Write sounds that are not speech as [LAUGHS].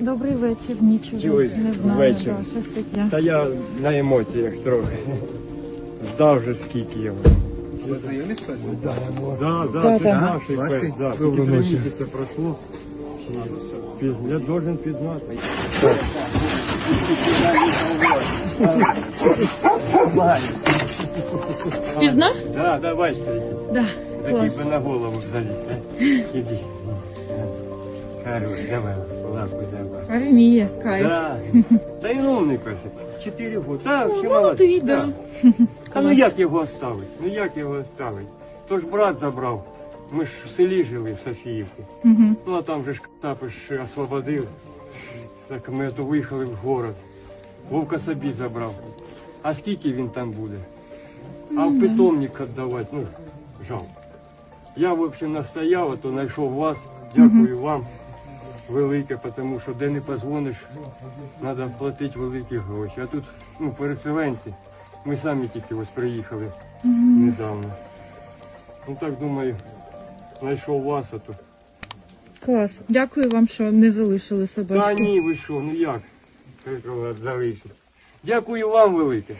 Добрий вечір, нічого. не знаю, вечір. Да, щось таке. Та я на емоціях трохи. Ждав вже скільки його. Ви знайомі? Да, да, да, Я должен пізнати. Да, да, бачите, Да, такий би на голову заліз. а? Іди. Хорош, давай, лапу давай. А вміє, кайф. Да. Та й умний песик. Чотири роки. Так, Ну, ще молодий, молодий. да. Та [LAUGHS] ну як його оставить? Ну як його оставить? То ж брат забрав. Ми ж в селі жили в Софіївці. Ну а там же ж Катапиш освободив. Так ми то виїхали в город. Вовка собі забрав. А скільки він там буде? А в питомник віддавати, ну, жалко. Я, в общем, настояв, а то знайшов вас. Дякую вам велике, тому що де не позвониш, треба платити великі гроші. А тут, ну, переселенці. Ми самі тільки ось приїхали недавно. Ну так думаю, знайшов вас, а то. Клас. Дякую вам, що не залишили собачку. Та ні, ви що, ну як? Залишить? Дякую вам велике.